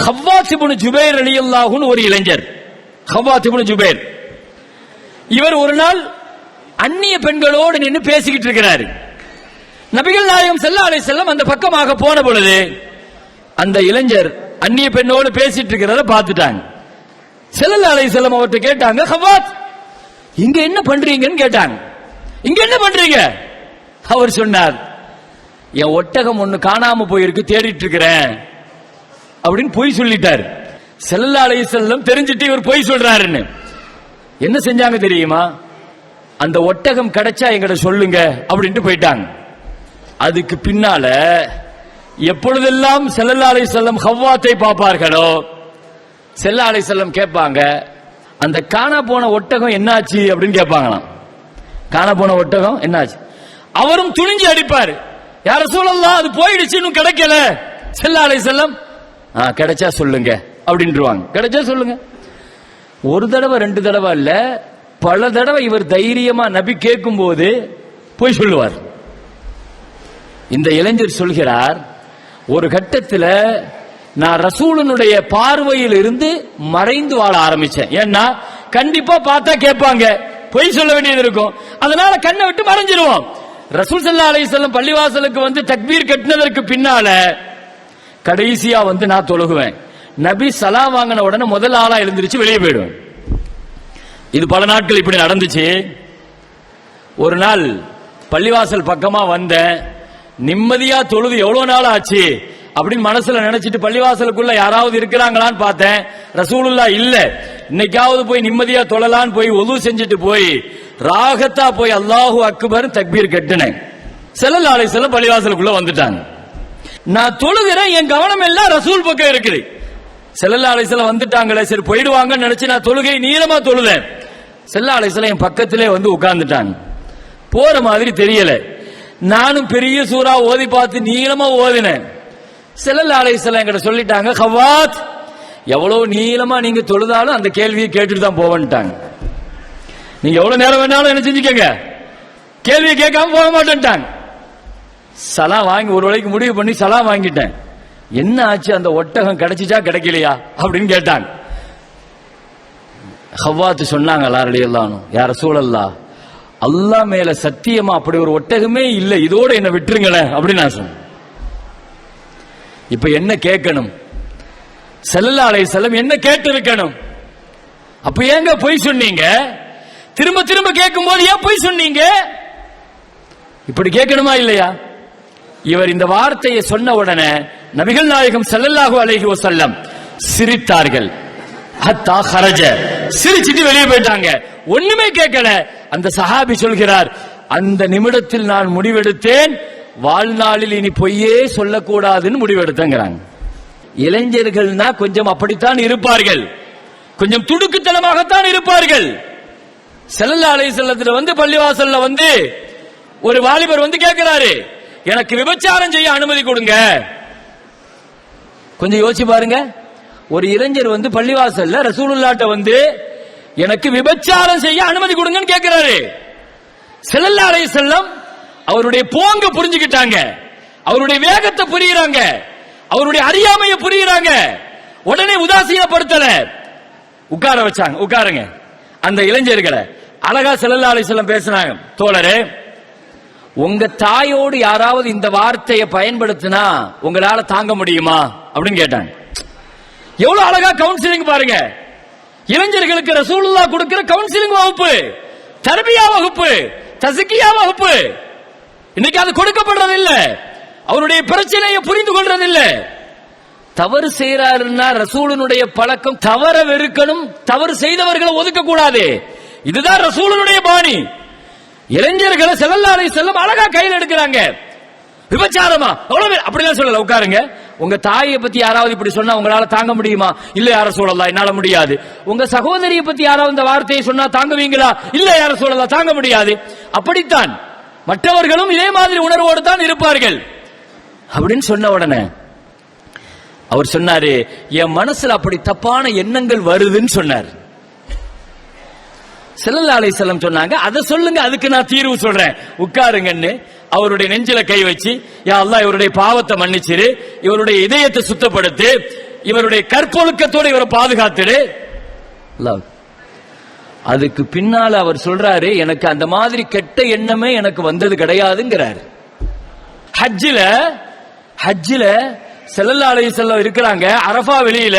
ஹவ்வாத்திபுன் ஜுபேர் அலியல்லாஹுன்னு ஒரு இளைஞர். ஹவ்வாத்திபுன் ஜுபேர். இவர் ஒரு நாள் அந்நிய பெண்களோடு நின்று பேசிக்கிட்டு இருக்கிறாரு. நபிகள் நாயகம் செல்லா அலை செல்லம் அந்த பக்கமாக போன பொழுது அந்த இளைஞர் அந்நிய பெண்ணோடு பேசிட்டு இருக்கிறத பார்த்துட்டாங்க. செல்லல்லா அலை செல்லம் அவர்கிட்ட கேட்டாங்க ஹவாத் இங்க என்ன பண்றீங்கன்னு கேட்டாங்க. இங்க என்ன பண்றீங்க? அவர் சொன்னார் என் ஒட்டகம் ஒண்ணு காணாம போயிருக்கு தேடிட்டு இருக்கிறேன். அப்படின்னு பொய் சொல்லிட்டார். செல்லல்லா அலை செல்லம் தெரிஞ்சிட்டு இவர் பொய் சொல்றாருன்னு. என்ன செஞ்சாங்க தெரியுமா? அந்த ஒட்டகம் கிடைச்சா எங்கிட்ட சொல்லுங்க அப்படின்ட்டு போயிட்டாங்க. அதுக்கு பின்னால எப்பொழுதெல்லாம் செல்லல்லா அலை செல்லம் ஹவ்வாத்தை பார்ப்பார்களோ செல்லா அலை செல்லம் கேட்பாங்க அந்த காணா போன ஒட்டகம் என்னாச்சு அப்படின்னு கேட்பாங்களாம். காணா போன ஒட்டகம் என்னாச்சு? அவரும் துணிஞ்சு அடிப்பார். யார சொல்லலாம் அது போயிடுச்சு இன்னும் கிடைக்கல. செல்லா அலை செல்லம் கிடைச்சா சொல்லுங்க. அப்படின்ட்டுருவாங்க கிடைச்சா சொல்லுங்க. ஒரு தடவை ரெண்டு தடவை இல்ல பல தடவை இவர் தைரியமா நபி கேட்கும் போது போய் சொல்லுவார். இந்த இளைஞர் சொல்கிறார் ஒரு கட்டத்தில் நான் ரசூலனுடைய பார்வையில் இருந்து மறைந்து வாழ ஆரம்பிச்சேன். ஏன்னா கண்டிப்பா பார்த்தா கேட்பாங்க. பொய் சொல்ல வேண்டியது இருக்கும். அதனால கண்ணை விட்டு மறைஞ்சிருவோம். ரசூல் சல்லா அலைஹிஸ்ஸலாம் பள்ளிவாசலுக்கு வந்து தக்பீர் கட்டினதற்கு பின்னால கடைசியா வந்து நான் தொழுகுவேன். நபி சலாம் வாங்கின உடனே முதல் ஆளா எழுந்திருச்சு வெளியே போயிடுவேன். இது பல நாட்கள் இப்படி நடந்துச்சு. ஒரு நாள் பள்ளிவாசல் பக்கமா வந்தேன் நிம்மதியா தொழுது எவ்வளவு நாள் ஆச்சு அப்படின்னு மனசுல நினைச்சிட்டு பள்ளிவாசலுக்குள்ள யாராவது இருக்கிறாங்களான்னு பார்த்தேன். ரசூலுல்லா இல்ல. இன்னைக்காவது போய் நிம்மதியா தொழலான்னு போய் ஒது செஞ்சுட்டு போய் ராகத்தா போய் அல்லாஹு அக்பர் தக்பீர் கட்டினேன். செல்லல் ஆலை செல்ல பள்ளிவாசலுக்குள்ள வந்துட்டாங்க. நான் தொழுகிறேன் என் கவனம் எல்லாம் ரசூல் பக்கம் இருக்குது. செல்லல்லா அலைசல வந்துட்டாங்களே சரி போயிடுவாங்கன்னு நினைச்சு நான் தொழுகை நீளமா தொழுதேன். செல்லா அலைசல என் பக்கத்திலே வந்து உட்கார்ந்துட்டாங்க. போற மாதிரி தெரியல. நானும் பெரிய சூறா ஓதி பார்த்து நீளமா ஓதினேன். செல்லல்லா அலைசல என்கிட்ட சொல்லிட்டாங்க ஹவாத் எவ்வளவு நீளமா நீங்க தொழுதாலும் அந்த கேள்வியை கேட்டுட்டு தான் போவன்ட்டாங்க. நீங்க எவ்வளவு நேரம் வேணாலும் என்ன செஞ்சுக்கங்க. கேள்வியை கேட்காம போக மாட்டேன்ட்டாங்க. சலா வாங்கி ஒரு வேளைக்கு முடிவு பண்ணி சலா வாங்கிட்டேன். என்ன ஆச்சு? அந்த ஒட்டகம் கிடைச்சிச்சா? கிடைக்கலையா? அப்படின்னு கேட்டாங்க. ஹவ்வாத்து சொன்னாங்க எல்லாரும் யார சூழல்லா அல்லா மேல சத்தியமா அப்படி ஒரு ஒட்டகமே இல்லை. இதோட என்ன விட்டுருங்களேன் அப்படின்னு நான் சொன்னேன். இப்ப என்ன கேட்கணும்? செல்லல்லா அலை செல்லம் என்ன கேட்டு இருக்கணும் அப்ப ஏங்க பொய் சொன்னீங்க? திரும்ப திரும்ப கேட்கும் போது ஏன் பொய் சொன்னீங்க? இப்படி கேட்கணுமா இல்லையா? இவர் இந்த வார்த்தையை சொன்ன உடனே நபிகள் நாயகம் ஸல்லல்லாஹு அலைஹி செல்லம் சிரித்தார்கள். ஹத்தா ஹரஜ. சிரிச்சிட்டு வெளியே போயிட்டாங்க. ஒண்ணுமே கேட்கல. அந்த சஹாபி சொல்கிறார் அந்த நிமிடத்தில் நான் முடிவெடுத்தேன். வாழ்நாளில் இனி பொய்யே சொல்லக்கூடாதுன்னு முடிவெடுத்தேங்கிறாங்க. இளைஞர்கள்னா கொஞ்சம் அப்படித்தான் இருப்பார்கள். கொஞ்சம் துடுக்குத்தனமாகத்தான் இருப்பார்கள். செல்லல்லா அலை செல்லத்துல வந்து பள்ளிவாசல்ல வந்து ஒரு வாலிபர் வந்து கேட்கிறாரு எனக்கு விபச்சாரம் செய்ய அனுமதி கொடுங்க. கொஞ்சம் யோசிச்சு பாருங்க. ஒரு இளைஞர் வந்து பள்ளிவாசல்ல ரசூலுல்லாட்ட வந்து எனக்கு விபச்சாரம் செய்ய அனுமதி கொடுங்கன்னு கேட்கிறாரு செல்லல்லா அலை செல்லம் அவருடைய போங்க புரிஞ்சுக்கிட்டாங்க. அவருடைய வேகத்தை புரியுறாங்க. அவருடைய அறியாமையை புரியுறாங்க. உடனே உதாசீனப்படுத்தல. உட்கார வச்சாங்க. உட்காருங்க. அந்த இளைஞர்களை அழகா செல்லல்லா அலை செல்லம் பேசினாங்க. தோழரே உங்க தாயோடு யாராவது இந்த வார்த்தையை பயன்படுத்தினா உங்களால தாங்க முடியுமா? அப்படின்னு கேட்டாங்க. எவ்வளவு அழகா கவுன்சிலிங் பாருங்க. இளைஞர்களுக்கு ரசூலுல்லா கொடுக்கிற கவுன்சிலிங் வகுப்பு தர்பியா வகுப்பு தசிக்கியா வகுப்பு. இன்னைக்கு அது கொடுக்கப்படுறது இல்ல அவருடைய பிரச்சனையை புரிந்து கொள்றது இல்ல தவறு செய்யறாருன்னா ரசூலனுடைய பழக்கம் தவற வெறுக்கணும் தவறு செய்தவர்களை ஒதுக்க கூடாது இதுதான் ரசூலனுடைய பாணி. இளைஞர்களை செல்லல்லாரை செல்லும் அழகா கையில் எடுக்கிறாங்க. விபச்சாரமா? அவ்வளவு அப்படிலாம் சொல்லல உட்காருங்க. உங்க தாயை பத்தி யாராவது இப்படி சொன்னா உங்களால தாங்க முடியுமா? இல்ல யார சொல்லலாம் என்னால முடியாது. உங்க சகோதரியை பத்தி யாராவது இந்த வார்த்தையை சொன்னா தாங்குவீங்களா? இல்ல யார சொல்லலாம் தாங்க முடியாது. அப்படித்தான். மற்றவர்களும் இதே மாதிரி உணர்வோடு தான் இருப்பார்கள். அப்படின்னு சொன்ன உடனே அவர் சொன்னாரு என் மனசுல அப்படி தப்பான எண்ணங்கள் வருதுன்னு சொன்னார். செல்லல்லா அலைஹிஸ்ஸலாம் சொன்னாங்க அதை சொல்லுங்க அதுக்கு நான் தீர்வு சொல்றேன். உட்காருங்கன்னு அவருடைய நெஞ்சில கை வச்சு யா அல்லாஹ் இவருடைய பாவத்தை மன்னிச்சிரு இவருடைய இதயத்தை சுத்தப்படுத்து இவருடைய கற்பொழுக்கத்தோடு இவரை பாதுகாத்துடு. அதுக்கு பின்னால அவர் சொல்றாரு எனக்கு அந்த மாதிரி கெட்ட எண்ணமே எனக்கு வந்தது கிடையாதுங்கிறாரு. ஹஜ்ஜில ஹஜ்ஜில செல்லல்லா அலைஹிஸ்ஸலாம் இருக்கிறாங்க அரஃபா வெளியில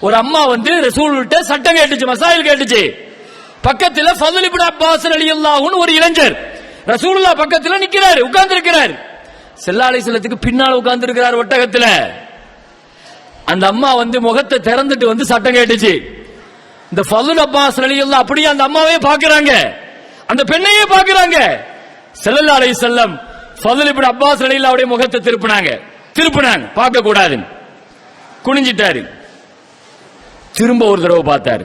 ஒரு அம்மா வந்து ரசூல்கிட்ட சட்டம் கேட்டுச்சு மசாயில் கேட்டுச்சு. பக்கத்தில் ஃபதுல் இப்னு அப்பாஸ் ரலியல்லாஹுன்னு ஒரு இளைஞர். ரசூலுல்லாஹ் பக்கத்துல நிக்கிறார் உட்கார்ந்து இருக்கிறார் செல்லா அலைஹிஸ்ஸலத்துக்கு பின்னால் உட்கார்ந்து இருக்கிறார் ஒட்டகத்துல. அந்த அம்மா வந்து முகத்தை திறந்துட்டு வந்து சட்டம் கேட்டுச்சு. இந்த ஃபதுல் அப்பாஸ் ரலியல்லாஹ் அப்படியே அந்த அம்மாவே பார்க்கறாங்க. அந்த பெண்ணையே பார்க்கறாங்க. ஸல்லல்லாஹு அலைஹி வஸல்லம் ஃபதுல் இப்னு அப்பாஸ் ரலியல்லாஹ் முகத்தை திருப்பினாங்க. திருப்பினாங்க பார்க்க கூடாது குனிஞ்சிட்டாரு. திரும்ப ஒரு தடவை பார்த்தாரு.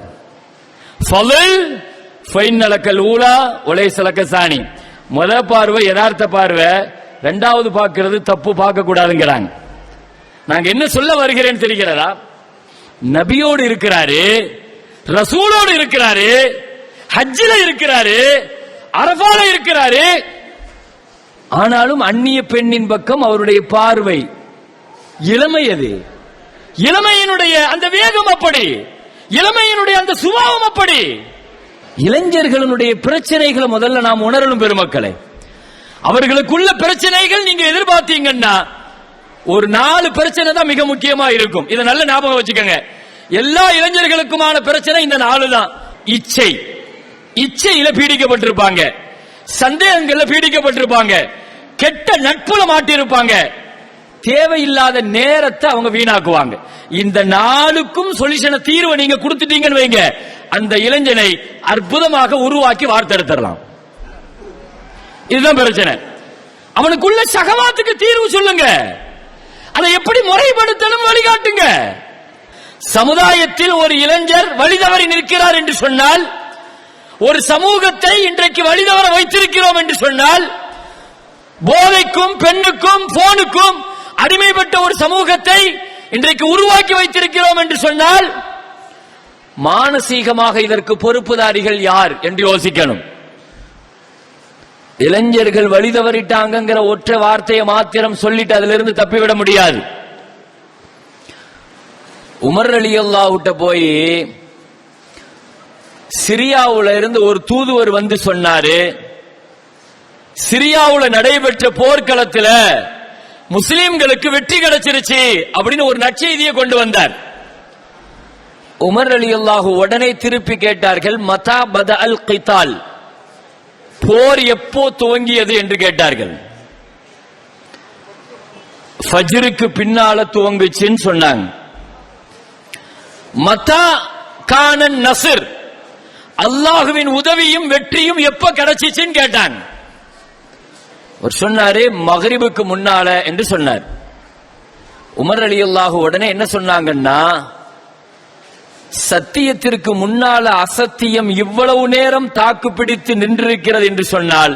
ஃபதுல் ஃபைனலக்கல் ஊலா உலைசலக்க சாணி. முத பார்வை யதார்த்த பார்வை. ரெண்டாவது பார்க்கிறது தப்பு பார்க்க கூடாதுங்கிறாங்க நாங்க என்ன சொல்ல வருகிறேன்னு தெரிகிறதா? நபியோடு இருக்கிறாரு ரசூலோடு இருக்கிறாரு ஹஜ்ஜில இருக்கிறாரு அரபால இருக்கிறாரு. ஆனாலும் அந்நிய பெண்ணின் பக்கம் அவருடைய பார்வை. இளமை அது. இளமையினுடைய அந்த வேகம் அப்படி. இளமையினுடைய அந்த சுபாவம் அப்படி. இளைஞர்களுடைய பிரச்சனைகளை முதல்ல நாம் உணரணும் பெருமக்களை. அவர்களுக்குள்ள பிரச்சனைகள் நீங்க எதிர்பார்த்தீங்கன்னா ஒரு நாலு பிரச்சனை தான் மிக முக்கியமா இருக்கும். இதை நல்ல ஞாபகம் வச்சுக்கோங்க. எல்லா இளைஞர்களுக்குமான பிரச்சனை இந்த நாலு தான். இச்சை. இச்சையில பீடிக்கப்பட்டிருப்பாங்க. சந்தேகங்கள்ல பீடிக்கப்பட்டிருப்பாங்க. கெட்ட நட்புல மாட்டியிருப்பாங்க. தேவையில்லாத நேரத்தை அவங்க வீணாக்குவாங்க. இந்த நாளுக்கும் சொல்யூஷனை தீர்வை நீங்க கொடுத்துட்டீங்கன்னு வைங்க. அந்த இளைஞனை அற்புதமாக உருவாக்கி வார்த்தெடுத்துடலாம். இதுதான் பிரச்சனை. அவனுக்குள்ள சகவாத்துக்கு தீர்வு சொல்லுங்க. அதை எப்படி முறைப்படுத்தணும் வழிகாட்டுங்க. சமுதாயத்தில் ஒரு இளைஞர் வழிதவறி நிற்கிறார் என்று சொன்னால் ஒரு சமூகத்தை இன்றைக்கு வழிதவற வைத்திருக்கிறோம் என்று சொன்னால் போதைக்கும் பெண்ணுக்கும் போனுக்கும் அடிமைப்பட்ட ஒரு சமூகத்தை இன்றைக்கு உருவாக்கி வைத்திருக்கிறோம் என்று சொன்னால் மானசீகமாக இதற்கு பொறுப்புதாரிகள் யார் என்று யோசிக்கணும். இளைஞர்கள் வழி தவறிட்டாங்கிற ஒற்றை வார்த்தையை மாத்திரம் சொல்லிட்டு அதிலிருந்து தப்பிவிட முடியாது. உமர் அலி அல்லாஹ்ட்ட போய் சிரியாவுல இருந்து ஒரு தூதுவர் வந்து சொன்னாரு சிரியாவுல நடைபெற்ற போர்க்களத்தில் முஸ்லிம்களுக்கு வெற்றி கிடைச்சிருச்சு அப்படின்னு ஒரு நற்செய்தியை கொண்டு வந்தார். உமர் அலி அல்லாஹு உடனே திருப்பி கேட்டார்கள் மதா பத அல் கைத்தால் போர் எப்போ துவங்கியது என்று கேட்டார்கள். ஃபஜ்ருக்கு பின்னால துவங்குச்சுன்னு சொன்னாங்க. மதா கானன் நசிர். அல்லாஹுவின் உதவியும் வெற்றியும் எப்ப கிடைச்சிச்சுன்னு கேட்டாங்க. அவர் சொன்னாரு மகரிபுக்கு முன்னால என்று சொன்னார். உமர் அலி அல்லாஹு உடனே என்ன சொன்னாங்கன்னா சத்தியத்திற்கு முன்னால அசத்தியம் இவ்வளவு நேரம் தாக்கு பிடித்து நின்றிருக்கிறது என்று சொன்னால்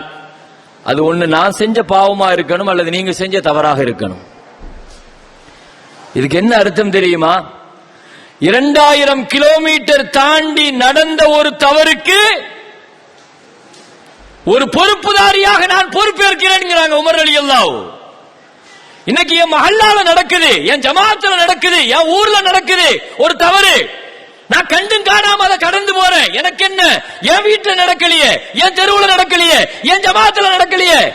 அது ஒண்ணு நான் செஞ்ச பாவமா இருக்கணும் அல்லது நீங்க செஞ்ச தவறாக இருக்கணும். இதுக்கு என்ன அர்த்தம் தெரியுமா? இரண்டாயிரம் கிலோமீட்டர் தாண்டி நடந்த ஒரு தவறுக்கு ஒரு பொறுப்புதாரியாக நான் பொறுப்பேற்கிறேன் உமர் அலி அல்லாஹ் இன்னைக்கு என் மஹல்லால நடக்குது என் ஜமாத்துல நடக்குது என் ஊர்ல நடக்குது ஒரு தவறு. நான் கண்டும் காணாம அதை கடந்து போறேன். எனக்கு என்ன? என் வீட்டுல நடக்கலையே என் தெருவுல நடக்கலையே என் ஜமாத்துல நடக்கலையே.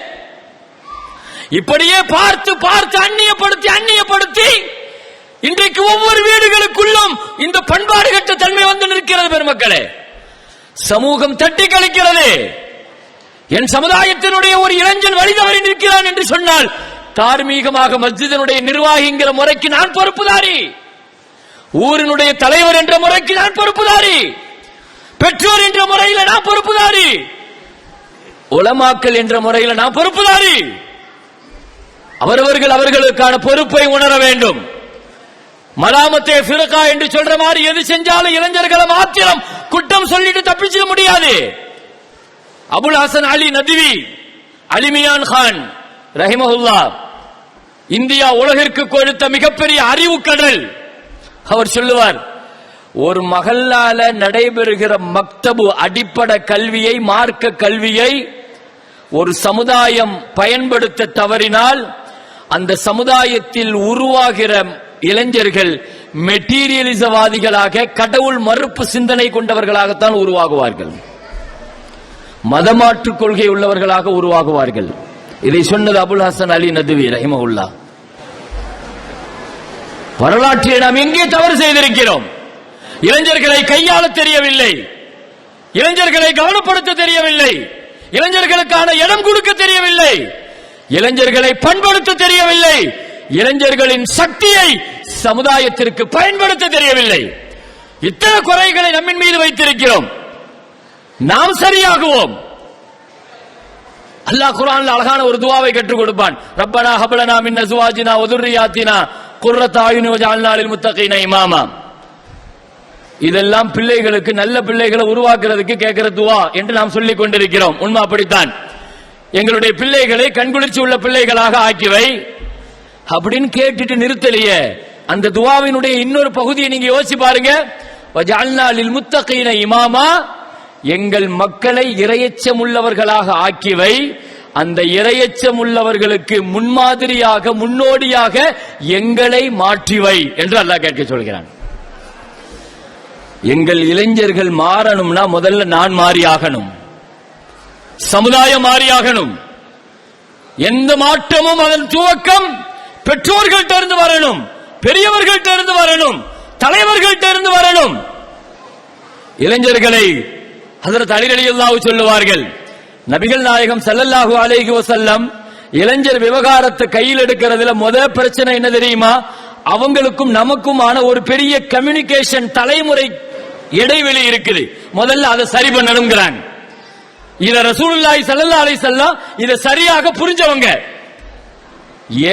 இப்படியே பார்த்து பார்த்து அந்நியப்படுத்தி அந்நியப்படுத்தி இன்றைக்கு ஒவ்வொரு வீடுகளுக்குள்ளும் இந்த பண்பாடு கட்ட தன்மை வந்து நிற்கிறது பெருமக்களே. சமூகம் தட்டி கழிக்கிறது. என் சமுதாயத்தினுடைய ஒரு இளைஞன் வழிதவறி நிற்கிறான் என்று சொன்னால் தார்மீகமாக மஸ்ஜிதனுடைய நிர்வாகிங்கிற முறைக்கு நான் பொறுப்புதாரி. ஊரினுடைய தலைவர் என்ற முறைக்கு நான் பொறுப்புதாரி. பெற்றோர் என்ற முறையில் நான் பொறுப்புதாரி. உலமாக்கல் என்ற முறையில் நான் பொறுப்புதாரி. அவரவர்கள் அவர்களுக்கான பொறுப்பை உணர வேண்டும். மலாமத்தே ஃபிரகா என்று சொல்ற மாதிரி எது செஞ்சாலும் இளைஞர்களை மாத்திரம் குற்றம் சொல்லிட்டு தப்பிச்சிட முடியாது. அபுல் ஹசன் அலி நதிவி அலிமியான் கான் ரஹிமஹுல்லா. இந்தியா உலகிற்கு கொடுத்த மிகப்பெரிய அறிவு கடல் அவர் சொல்லுவார் ஒரு மகல்லால நடைபெறுகிற மக்தபு அடிப்படை கல்வியை மார்க்க கல்வியை ஒரு சமுதாயம் பயன்படுத்த தவறினால் அந்த சமுதாயத்தில் உருவாகிற இளைஞர்கள் மெட்டீரியலிசவாதிகளாக கடவுள் மறுப்பு சிந்தனை கொண்டவர்களாகத்தான் உருவாகுவார்கள். மதமாற்று கொள்கை உள்ளவர்களாக உருவாகுவார்கள். இதை சொன்னது அபுல் ஹசன் அலி நதுவி ரஹிமவுல்லா வரலாற்றில் நாம் எங்கே தவறு செய்திருக்கிறோம்? இளைஞர்களை கையாள தெரியவில்லை. இளைஞர்களை கவனப்படுத்த தெரியவில்லை. இளைஞர்களுக்கான இடம் கொடுக்க தெரியவில்லை. இளைஞர்களை பண்படுத்த தெரியவில்லை. இளைஞர்களின் சக்தியை சமுதாயத்திற்கு பயன்படுத்த தெரியவில்லை. இத்தனை குறைகளை நம்மின் மீது வைத்திருக்கிறோம். நாம் சரியாகுவோம். அல்லாஹ் குரான்ல அழகான ஒரு துவாவை கற்றுக் கொடுப்பான். ரப்பனா ஹபலனா மின் அஸ்வாஜினா வ துர்ரியாத்தினா குர்ரத் தாயுனு வஜஅல்னா முத்தகைனை இமாமா. இதெல்லாம் பிள்ளைகளுக்கு நல்ல பிள்ளைகளை உருவாக்குறதுக்கு கேட்கிற துவா என்று நாம் சொல்லிக் கொண்டிருக்கிறோம். உண்மை அப்படித்தான். எங்களுடைய பிள்ளைகளை கண்குளிர்ச்சி உள்ள பிள்ளைகளாக ஆக்கிவை. அப்படின்னு கேட்டுட்டு நிறுத்தலையே. அந்த துவாவினுடைய இன்னொரு பகுதியை நீங்க யோசிச்சு பாருங்க. ஜால்நாளில் முத்தகைனை இமாமா எங்கள் மக்களை இரையச்சம் உள்ளவர்களாக ஆக்கிவை. அந்த இரையச்சம் உள்ளவர்களுக்கு முன்மாதிரியாக முன்னோடியாக எங்களை மாற்றிவை என்று அல்லாஹ் கேட்க சொல்கிறான். எங்கள் இளைஞர்கள் மாறணும்னா முதல்ல நான் மாறியாகணும் சமுதாயம் மாறியாகணும் எந்த மாற்றமும் அதன் துவக்கம் பெற்றோர்கள்ட்ட இருந்து வரணும். பெரியவர்கள்ட்ட இருந்து வரணும். தலைவர்கள்ட்ட இருந்து வரணும். இளைஞர்களை அதற்கு அலி சொல்லுவார்கள் நபிகள் நாயகம் செல்லல்லாஹு அலைஹி வசல்லம் இளைஞர் விவகாரத்தை கையில் எடுக்கிறதுல முத பிரச்சனை என்ன தெரியுமா? அவங்களுக்கும் நமக்குமான ஒரு பெரிய கம்யூனிகேஷன் தலைமுறை இடைவெளி இருக்குது. முதல்ல அதை சரி பண்ணணுங்கிறாங்க. இத ரசூலுல்லாஹி ஸல்லல்லாஹு அலைஹி வஸல்லம் இத சரியாக புரிஞ்சவங்க.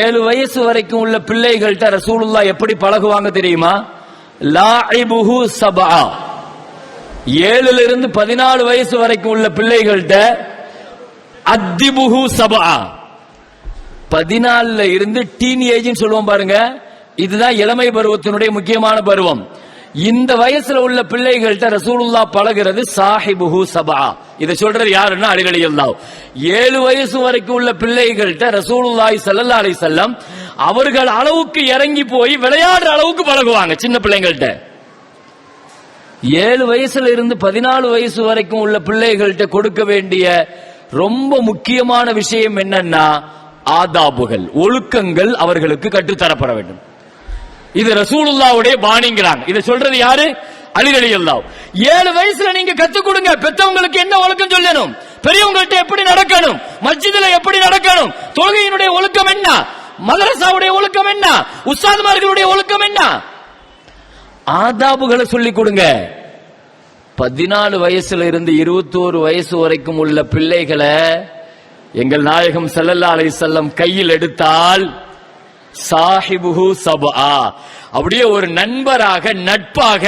ஏழு வயசு வரைக்கும் உள்ள பிள்ளைகள்கிட்ட ரசூலுல்லா எப்படி பழகுவாங்க தெரியுமா? லாஇபுஹு சபா ஏழுல இருந்து பதினாலு வயசு வரைக்கும் உள்ள பிள்ளைகள்கிட்ட அத்திபுகு சபா. பதினாலுல இருந்து டீன் ஏஜ்னு சொல்லுவோம் பாருங்க. இதுதான் இளமை பருவத்தினுடைய முக்கியமான பருவம். இந்த வயசுல உள்ள பிள்ளைகள்கிட்ட ரசூலுல்லா பழகிறது சாஹிபுஹு சபா. இதை சொல்றது யாருன்னா அலிகளியல்லா ஏழு வயசு வரைக்கும் உள்ள பிள்ளைகள்கிட்ட ரசூலுல்லாய் சல்லல்லா அலி செல்லம் அவர்கள் அளவுக்கு இறங்கி போய் விளையாடுற அளவுக்கு பழகுவாங்க சின்ன பிள்ளைங்கள்ட்ட. ஏழு வயசுல இருந்து பதினாலு வயசு வரைக்கும் உள்ள பிள்ளைகள்கிட்ட கொடுக்க வேண்டிய ரொம்ப முக்கியமான விஷயம் என்னன்னா ஆதாபுகள் ஒழுக்கங்கள் அவர்களுக்கு கற்றுத்தரப்பட வேண்டும். இது ரசூலுல்லாவுடைய பாணிங்கிறாங்க. இதை சொல்றது யாரு? அலிரலி அல்லாஹ் ஏழு வயசுல நீங்க கத்துக் கொடுங்க. பெத்தவங்களுக்கு என்ன ஒழுக்கம் சொல்லணும்? பெரியவங்கள்ட்ட எப்படி நடக்கணும்? மஸ்ஜிதுல எப்படி நடக்கணும்? தொழுகையினுடைய ஒழுக்கம் என்ன? மதரசாவுடைய ஒழுக்கம் என்ன? உஸ்தாதுமார்களுடைய ஒழுக்கம் என்ன? ஆதாபுகளை சொல்லிக் கொடுங்க. பதினாலு வயசுல இருந்து இருபத்தோரு வயசு வரைக்கும் உள்ள பிள்ளைகளை எங்கள் நாயகம் செல்லல்லா அலை செல்லம் கையில் எடுத்தால் சாஹிபுஹு சபா. அப்படியே ஒரு நண்பராக நட்பாக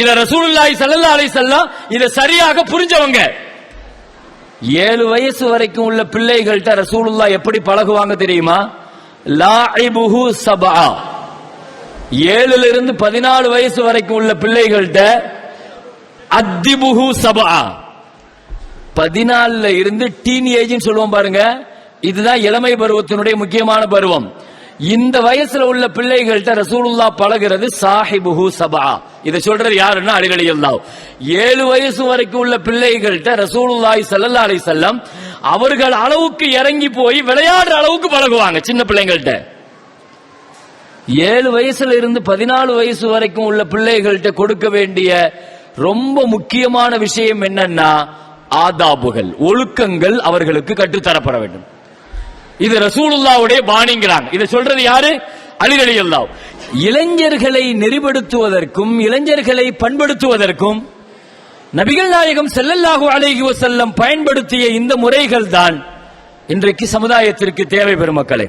இத ரசூலுல்லாஹி ஸல்லல்லாஹு அலைஹி வஸல்லம் இத சரியாக புரிஞ்சவங்க. ஏழு வயசு வரைக்கும் உள்ள பிள்ளைகள்கிட்ட ரசூலுல்லா எப்படி பழகுவாங்க தெரியுமா? லாஹிபுஹு சபா. ஏழுல இருந்து பதினாலு வயசு வரைக்கும் உள்ள பிள்ளைகள்கிட்ட அத்திபுகு சபா. பதினாலுல இருந்து டீன் ஏஜ்னு சொல்லுவோம் பாருங்க. இதுதான் இளமை பருவத்தினுடைய முக்கியமான பருவம். இந்த வயசுல உள்ள பிள்ளைகள்கிட்ட ரசூலுல்லா பழகிறது சாஹிபுஹு சபா. இதை சொல்றது யாருன்னா அலிகளியல்லா ஏழு வயசு வரைக்கும் உள்ள பிள்ளைகள்கிட்ட ரசூலுல்லாய் சல்லல்லா அலி செல்லம் அவர்கள் அளவுக்கு இறங்கி போய் விளையாடுற அளவுக்கு பழகுவாங்க சின்ன பிள்ளைங்கள்ட்ட. ஏழு வயசுல இருந்து பதினாலு வயசு வரைக்கும் உள்ள பிள்ளைகள்கிட்ட கொடுக்க வேண்டிய ரொம்ப முக்கியமான விஷயம் என்னன்னா ஆதாபுகள் ஒழுக்கங்கள் அவர்களுக்கு கற்றுத்தரப்பட வேண்டும். இது ரசூலுல்லாவுடைய பாணிங்கிறாங்க. இதை சொல்றது யாரு? அலிரலி அல்லா இளைஞர்களை நெறிப்படுத்துவதற்கும் இளைஞர்களை பண்படுத்துவதற்கும் நபிகள் நாயகம் ஸல்லல்லாஹு அலைஹி செல்லம் பயன்படுத்திய இந்த முறைகள் தான் இன்றைக்கு சமுதாயத்திற்கு தேவை பெருமக்களே.